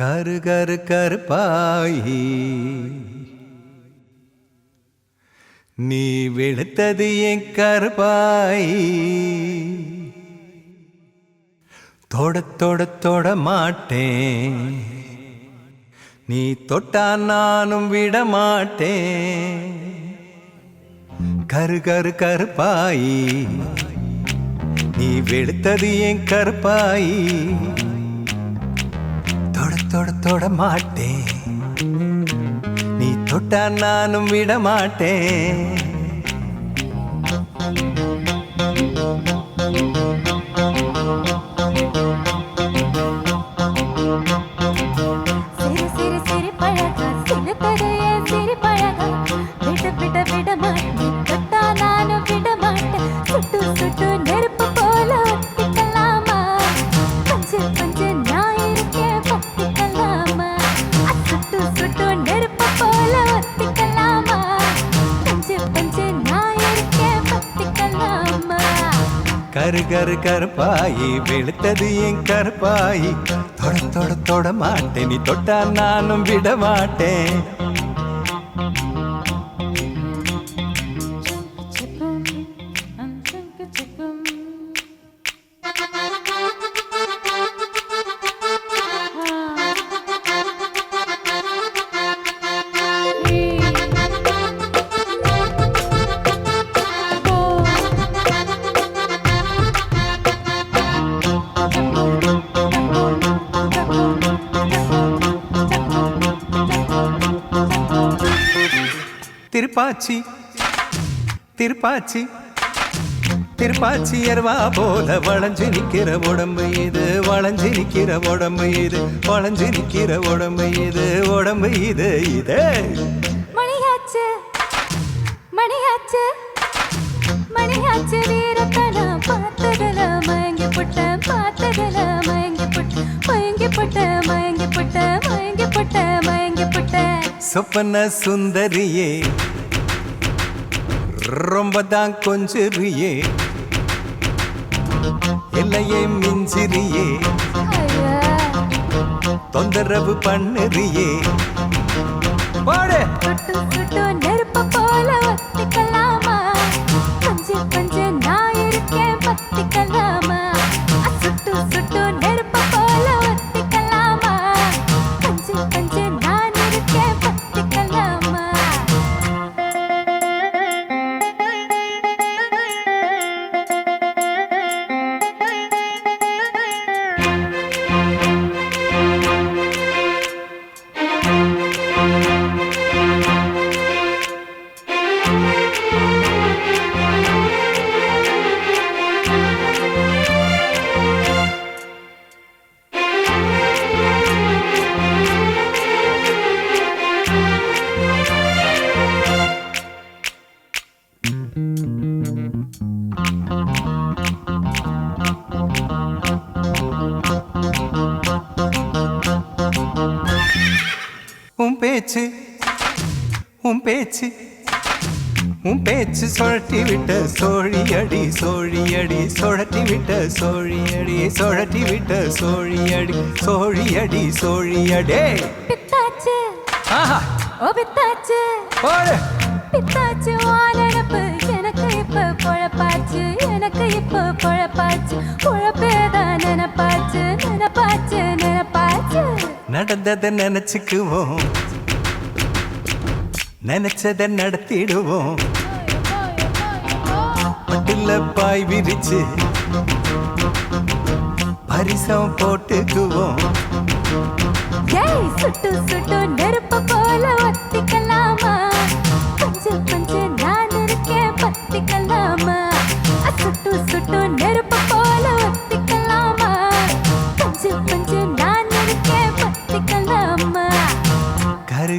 கரு கரு கருப்பாயி. நீ வெளுத்தது என் கருப்பாயி. தொட தொட தொட மாட்டேன். நீ தொட்டா நானும் விட மாட்டேன். கரு கரு கருப்பாயி. நீ வெளுத்தது என் கருப்பாயி. தொட தொட மாட்டேன். நீ தொட்டா நானும் விட மாட்டேன். கரு கரு கருப்பாயி வெளுத்தது என் கருப்பாயி. தொட தொட தொட மாட்டேன் நீ தொட்டா நானும் விட மாட்டேன். திருப்பாச்சி. திருப்பாச்சி. திருப்பாச்சி எருவா போல வளைஞ்சு நிக்கிற உடம்பு இது வளைஞ்சு நிக்கிற உடம்பு இது வளைஞ்சு நிக்கிற உடம்பு இது உடம்பு இது இது. மணியாச்சு மணியாச்சு மணியாச்சு வீரத்தனா பார்த்ததுல மயங்கி புட்டேன் பார்த்ததுல மயங்கி புட்டேன் மயங்கி புட்டேன் மயங்கி புட்டேன் மயங்கி புட்டேன் மயங்கி புட்டேன் சொப்பன சுந்தரியே ரொம்ப தான் கொஞ்சிறியே. எல்லையே மிஞ்சிறியே. தொந்தரவு பண்ணுறியே. போடு. பேச்சு உன் பேச்சு உன் பேச்சு சுழட்டி விட்ட சோழியடி சோழியடி சுழட்டி விட்ட சோழியடி சுழட்டி விட்ட சோழியடி சோழியடி சோழியடே. பித்தாச்சு. ஆஹா. ஓ பித்தாச்சு. போடு. பித்தாச்சு வானடப்பு எனக்கு இப்ப பொழப்பாச்சு எனக்கு இப்ப பொழப்பாச்சு. பொழப்பேதான் நினப்பாச்சு நினப்பாச்சு நினப்பாச்சு. நடந்ததை நினைச்சுக்குவோம். நினைச்சதை நடத்திடுவோம் பட்டுல பாய் விரிச்சு பரிசம் போட்டுக்குவோம் ஏய் சுட்டு சுட்டு நெருப்பு போல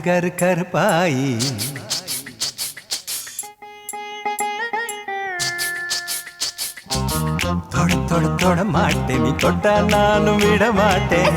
கரு கரு கருப்பாயி. தொட தொட தொட மாட்டேன். நீ தொட்டா நானும் விட மாட்டேன்.